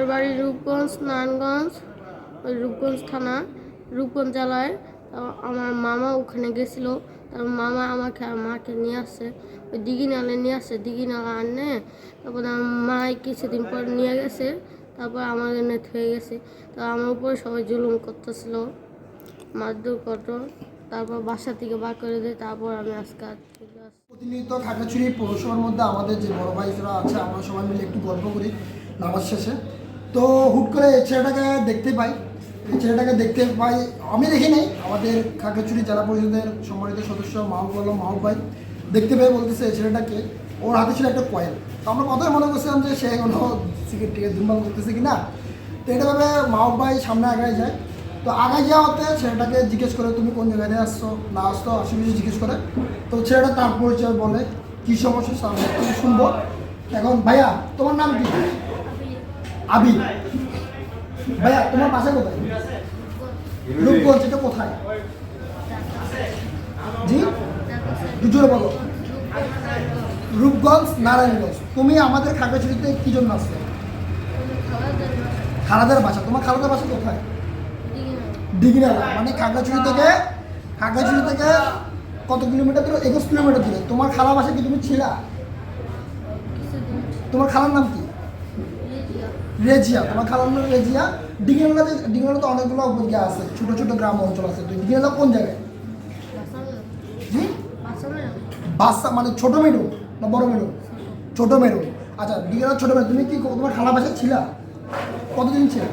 আমার বাড়ি রূপগঞ্জ, নারায়ণগঞ্জ রূপগঞ্জ থানা, রূপগঞ্জ জেলায়। আমার মামা ওখানে গেছিল। তার মামা আমাকে মাকে নিয়ে আসছে। ওই দিঘি নালে নিয়ে আসছে। দিঘি নালা আনে, তারপর আমার মাই কিছুদিন পর নিয়ে গেছে। তারপর আমার এনে থয়ে গেছে। তো আমার উপরে সবাই জুলুম করতেছিল। মারধর করতো তারপর বাসা থেকে বার করে দেয়। তারপর আমি আজকে প্রতিনিয়ত খাগড়াছড়ি পৌরসভার মধ্যে আমাদের যে বড় ভাইরা আছে, আমরা সবাই মিলে একটু গল্প করি নামাজ শেষে। তো হুট করে ছেলেটাকে দেখতে পাই। এই ছেলেটাকে দেখতে পাই, আমি দেখি নাই, আমাদের খাগড়াছড়ি জেলা পরিষদের সম্মানিত সদস্য মাহবুব আলম মাহবুব ভাই দেখতে পেয়ে বলতেছে এই ছেলেটাকে, ওর হাতে ছিল একটা কয়েল। তো আমরা কথাই মনে করছিলাম যে সে কোনো সিগারেট টিকে ধূমপান করতেছে কি না তো এটা ভাবে মাহবুব ভাই সামনে আগায় যায়। তো আগায় যাওয়াতে ছেলেটাকে জিজ্ঞেস করে, তুমি কোন জায়গায় দিয়ে আসছো? না আসতো আশেপাশে জিজ্ঞেস করে। তো ছেলেটা তার পরিচয় বলে, কী সমস্যা? সামনে তুমি শুনব। এখন, ভাইয়া, তোমার নাম কি? আবি ভাইয়া, তোমার বাসা কোথায়? রূপগঞ্জ এটা কোথায়? জি? দুজনে বলো। রূপগঞ্জ, নারায়ণগঞ্জ। তুমি আমাদের খাগড়াছড়িতে কি জন্য আসছো খালাদের বাসা। তোমার খালাদের বাসা কোথায়? দিঘিনালা মানে খাগড়াছড়ি থেকে খাগড়াছড়ি থেকে কত কিলোমিটার দূরে? একুশ কিলোমিটার দূরে। তোমার খালা বাসা কি তুমি ছিলা? তোমার খালার নাম কি? রেজিয়া তোমার খালার নাম রেজিয়া। ডিগিনালাতে ডিগিনালা তো অনেকগুলো ইয়ে আছে ছোট ছোট গ্রাম অঞ্চল আছে। তো ডিগিনালা কোন জায়গায়? জি? বাসা মানে ছোট মেরু না বড় মেরু? ছোট। মেরু। আচ্ছা ডিগিনালা ছোট মেরু। তুমি কি তোমার খালা বাসা ছিলা? কতদিন ছিল?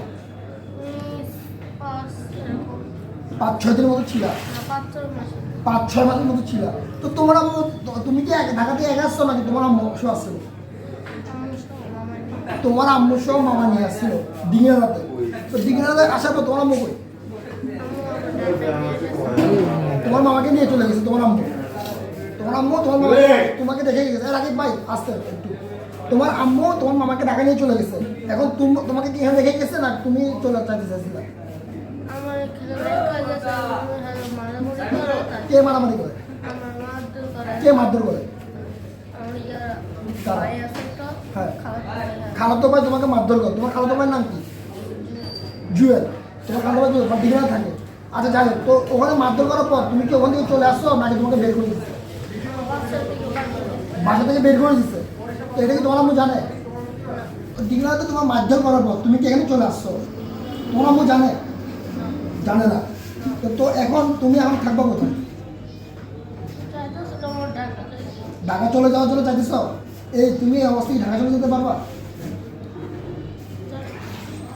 পাঁচ ছয় দিনের মতো ছিলা? পাঁচ ছয় মাসের মতো ছিল। তো তোমার তুমি কি এক- ঢাকা থেকে একা আসছো নাকি? তোমার অংশ আসছিল তোমার আম্মু সহ মামা নিয়ে আসছিল দিঘিনালাতে। তো দিঘিনালাতে আসার পর তোমার আম্মু কই? তোমার মামাকে নিয়ে চলে গেছে তোমার আম্মু। তোমার আম্মু তোমার মামা তোমাকে দেখে গেছে। আগে ভাই আসতে একটু। তোমার আম্মু তোমার মামাকে ঢাকা নিয়ে চলে গেছে। এখন তুমি তোমাকে কি এখানে দেখে গেছে না তুমি চলে চাইতে চাইছিলে কে মারামারি করে? করে কে মারধর করে আমার ইয়ার কারা? ভাই আছে তো হ্যাঁ। খাওয়া খাওয়া খালাতো ভাই তোমাকে মারধর করে। তোমার খালাতো ভাইয়ের নাম কি? জুয়েল। তোমার খালাতো ভাই জুয়েল ডিগ্রি থাকে। আচ্ছা যাই তো ওখানে মারধর করার পর তুমি কি ওখান থেকে চলে আসছো? নাকি তোমাকে বের করে দিচ্ছে? বাসা থেকে বের করে দিচ্ছে? তো এটা কি তোমার আম্মু জানে? ডিগ্রিতে তোমার মারধর করার পর তুমি কি এখানে চলে আসছো? তোমার আম্মু জানে? জানে না। তো- এখন তুমি এখন থাকবা কোথায়? ঢাকা চলে যাওয়ার জন্য চাইতেছ? এই, তুমি অবস্থায় ঢাকা চলে যেতে পারবা?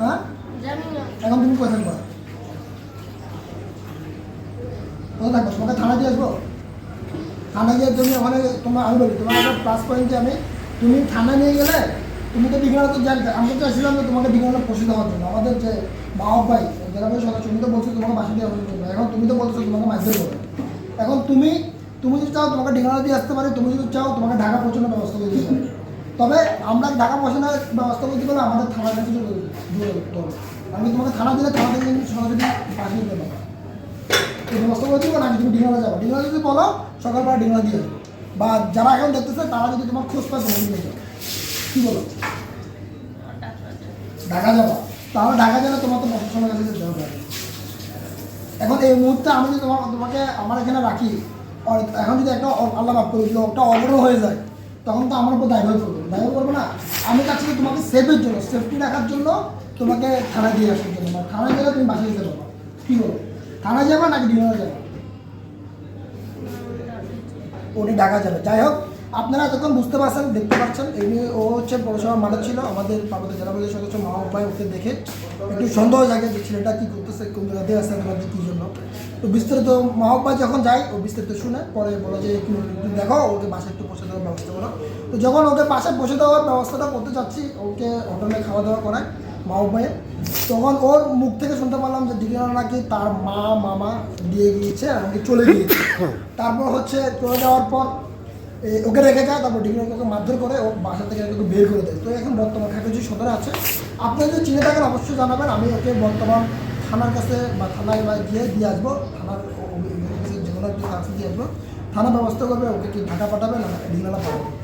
হ্যাঁ? এখন তুমি কোথায় থাকবা? কোথায় থাকব? তোমাকে থানা দিয়ে আসব? থানা গিয়ে তুমি ওখানে তোমার আমি বলি, তোমার একটা প্লাস পয়েন্ট আমি, তুমি থানা নিয়ে গেলে তুমি তো বিঘ্ন তো জানতে আমরা তো চাইছিলাম যে তোমাকে বিঘ্ন পৌঁছে দেওয়ার জন্য। আমাদের যে মা ভাই যারা ভাই তুমি তো বলছো তোমাকে বাসা দিয়ে আসার জন্য এখন তুমি তো বলছো তোমাকে মাঝে করবে এখন তুমি তুমি যদি চাও তোমাকে ডিগ্রানা দিয়ে আসতে পারি, তুমি যদি চাও তোমাকে ঢাকা পৌঁছানোর ব্যবস্থা করে দিতে পারি। তবে আমরা ঢাকা পৌঁছানোর ব্যবস্থা করতে গেলে আমাদের থানার কাছে যোগাযোগ করতে হবে। আমি তোমাকে থানা দিলে থানা থেকে সরাসরি পাঠিয়ে দিতে পারব। এই ব্যবস্থা করে দিব, নাকি তুমি ডিঙ্গলা যাব? ডিঙ্গলা যদি বলো, সকালবেলা ডিঙ্গলা দিয়ে বা যারা এখন দেখতেছে, তারা যদি তোমার খোঁজ পায়, তোমাকে নিয়ে যাবে। কী বলো? ঢাকা যাব। তাহলে ঢাকা গেলে তোমার তো প্রশাসনের কাছে যেতে হবে। এখন এই মুহূর্তে আমি যদি তোমার তোমাকে, আমার এখানে রাখি এখন যদি একটা আল্লাহ মাফ করে একটা অবরোধ হয়ে যায়। তখন তো আমার উপর দায়ভার করব দায়ভার করব না? আমি যে তোমাকে সেফের জন্য সেফটি রাখার জন্য তোমাকে থানায় দিয়ে আসার জন্য। মানে থানায় গেলে তুমি বাসায় যেতে পারো কী বলো? থানায় যাবে নাকি ডিনারে যাবে? উনি ঢাকা যাবে। যাই হোক আপনারা এতক্ষণ বুঝতে পারছেন, দেখতে পাচ্ছেন, এই নিয়ে ও হচ্ছে পৌরসভার মালিক ছিল, আমাদের পার্বত্য জেলা পরিষদের সদস্য মাহবুব ভাই ওকে দেখে একটু সন্দেহ জাগে যে ছেলেটা কী করতেছে, কোন জায়গা দিয়ে আসছে তোমাদের কী জন্য। তো বিস্তারিত, মাহবুব ভাই যখন যায়, ও বিস্তারিত শুনে পরে বলো যে, একটু দেখো, ওকে বাসায় একটু পৌঁছে দেওয়ার ব্যবস্থা করো। তো যখন ওকে পাশে পৌঁছে দেওয়ার ব্যবস্থাটা করতে চাচ্ছি ওকে হোটেলে খাওয়া দাওয়া করায় মাহবুব ভাইয়ের তখন ওর মুখ থেকে শুনতে পারলাম যে দিদিরা নাকি তার মা, মামা দিয়ে গিয়েছে আর চলে গিয়েছে। তারপর হচ্ছে চলে যাওয়ার পর ওকে রেখে যায় তারপর ডিগ্রি ওকে মারধর করে ও বাসা থেকে ওকে বের করে দেয় তো এখন বর্তমান খাকুজি সদরে আছে আপনি যদি চিনে থাকেন অবশ্যই জানাবেন আমি ওকে বর্তমান থানার কাছে বা থানায় বা গিয়ে দিয়ে আসব থানার যে কোনো একটি দিয়ে আসব থানা ব্যবস্থা করবে ওকে কি ঢাকা পাঠাবে না ডিগ্রানা পাঠাবে